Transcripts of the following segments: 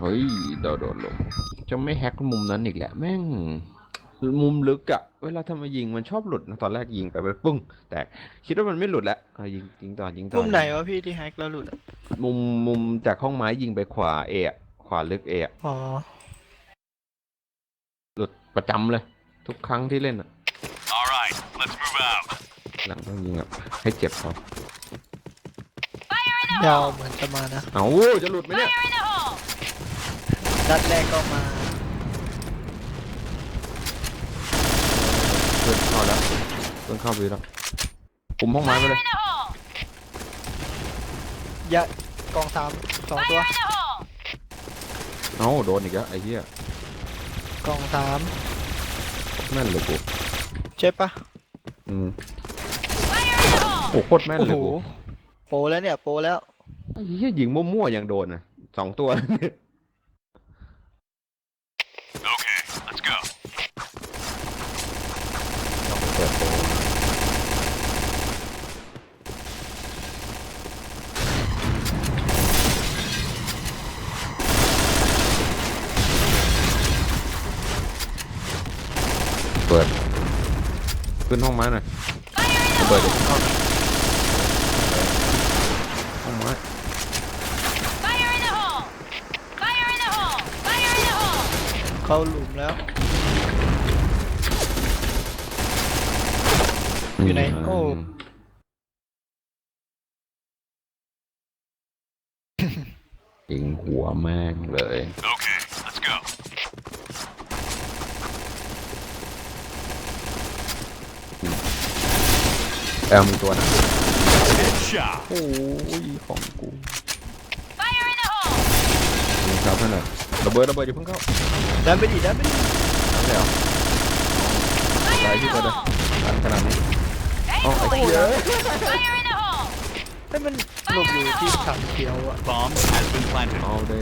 เฮ้ยโดดโดดลงจะไม่แฮกมุมนั้นอีกแหละแม่งมุมลึกอะเวลาทำมายิงมันชอบหลุดนะตอนแรกยิงไปไปปึ้ง แต่คิดว่ามันไม่หลุดแล้วอะยิงยิงต่อยิงต่อมุมไหนวะพี่ที่แฮกแล้วหลุดอะมุมมุมจากห้องไม้ยิงไปขวาเอะขวาลึกเอะอ๋อหลุดประจำเลย ทุกครั้งที่เล่นอะ All right, let's move out. หลังต้องยิงอะให้เจ็บพอยาวเหมือนจะมานะเอาจะหลุดไหมเนี่ย นัดแรกก็มาเพื่อนเข้าแล้วเพื่อนเข้าไปแล้วคุมห้องไม้ไปเลย ยะกองสามสองตัวเอาโดนอีกแล้วไอ้เหี้ยกองสามแม่นเลยกูใช่ปะอืมโอ้โหโคตรแม่นโอ้เลโหยกูโปรแล้วเนี่ยโปรแล้วไอ้เหี้ยยิงมั่วๆยังโดนอะสองตัว Okay, let's go. เราไปเปิดโปร เปิด ขึ้นห้องไม้หน่อยเปิดดิเข้าห้องไม้เข้าหลุมแล้ว อยู่ไหนโอ้ยิงหัวแม่งเลย Okay, let's แอลมีตัวนะ Headshot. โอ้ยของกูยิงครับให้หน่อยระเบิดระเบิดอย่าเพิ่งเข้าดันไปดิดันไปดิทำแล้วไปที่ตัวเดิมทันขนาดนี้อ๋อไอ้เหี้ยให้มันหลบอยู่ที่ถังเขียวอะ Bomb has been planted. เอาเด้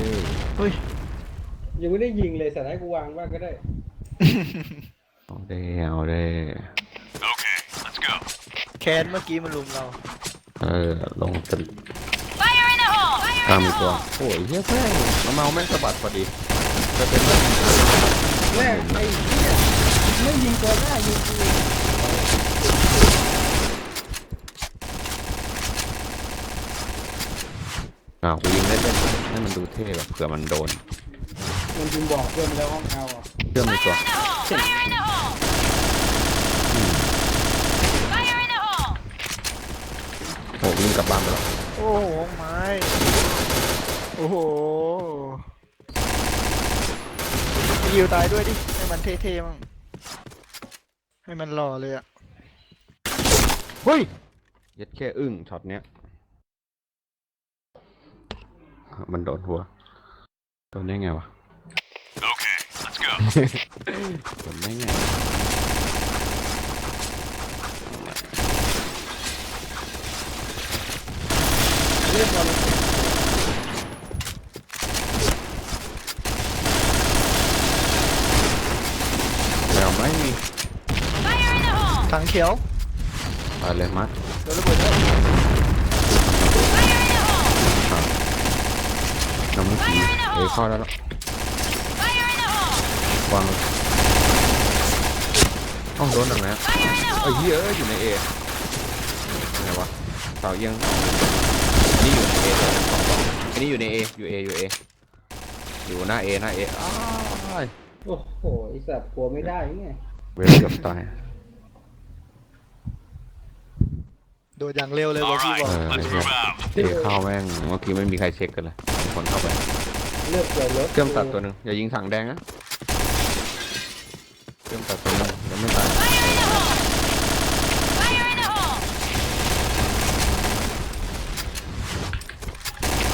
เฮ้ยยังไม่ได้ยิงเลยแต่ให้กูวางบ้างก็ได้ เอาเด้เอาเด้ Okay, let's go. แคนเมื่อกี้มันลุมเรา เออลงจะตามมีตัวโอ้ยเหี้ยแม่งมาเมาแม่งสะบัดพอดีจะเป็นเรื่องแม่งไอ้เหี้ยไม่ยิงตัวหน้ายิงกูอ้าวกูยิงเล่นๆให้มันดูเท่แบบเผื่อมันโดนมันยิงบอกเพื่อนไปแล้วห้องเอาอะเชื่อมมีตัวโอ้ ยิงกลับบ้านไปแล้วโอ้โหไม้โอ้โหยิวตายด้วยดิ ให้มันเท่ๆมั่งให้มันหล่อเลยอะเฮ้ยเย็ดแค่อึ้งช็อตเนี้ย มันโดนหัวโดนได้ไงวะ Okay, let's go. โดนได้ไง เรียกบอลแล้วไม่มีถังเขียวไปเลยมัดโดนระเบิดแล้วน้ำมันสีเอยเข้าแล้วแล้ววางเลยเอ้าโดนตรงไหนอะไอ้เหี้ยอยู่ในเอไงวะเสาเอียง นี่อยู่ในเอสองสองอันนี้อยู่ในเออยู่เออยู่เออยู่หน้าเอหน้าเออ้ายโอ้โหไอสัตว์กลัวไม่ได้ไงเวรเกือบตาย โดนอย่างเร็วเลย All บอกพี่บอก right, let's move out. เอเข้าแม่งเมื่อกี้ไม่มีใครเช็คกันเลยคนเข้าไปเลือกเกี่ยวรถเครื่องตัดตัวหนึ่งอย่ายิงถังแดงนะเครื่องตัดตัวหนึ่งยังไม่ตาย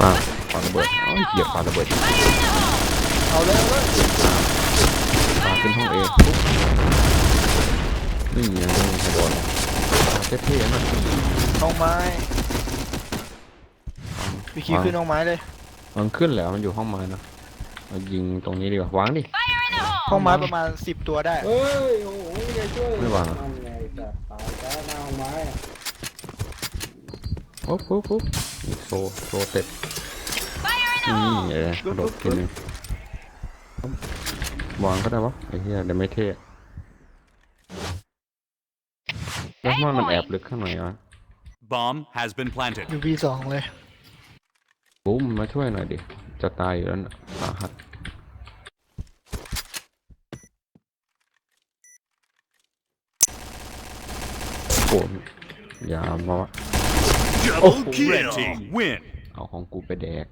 ปาปาระเบิดเอ้ยเหยียบปาระเบิดเอาเลยเอาเลยปาขึ้นห้องเอปุ๊บนี่ยังไม่โดนเท่ๆนะน้องไม้พี่คิวขึ้นน้องไม้เลยมันขึ้นแล้วมันอยู่ห้องไม้นะเอายิงตรงนี้ดีกว่าวางดิห้องไม้ประมาณสิบตัวได้เฮ้ยโอ้โหไม่ช่วยไม่วางอะนั่นไงไอ้สัตว์ตายแล้วหน้าห้องไม้อะปุ๊บปุ๊บปุ๊บโซโซเต็ด นี่เออกระโดดขึ้นนี่วางก็ได้วะไอ้เหี้ยเดี๋ยวไม่เท่แล้วว่ามันแอบลึกข้างในวะ Bomb has been planted. อยู่บีสองเลยบูมมาช่วยหน่อยดิ จะตายอยู่แล้วนะสาหัสโอ้ยอย่ามาวะ Double kill. Red team win. เอาของกูไปแดก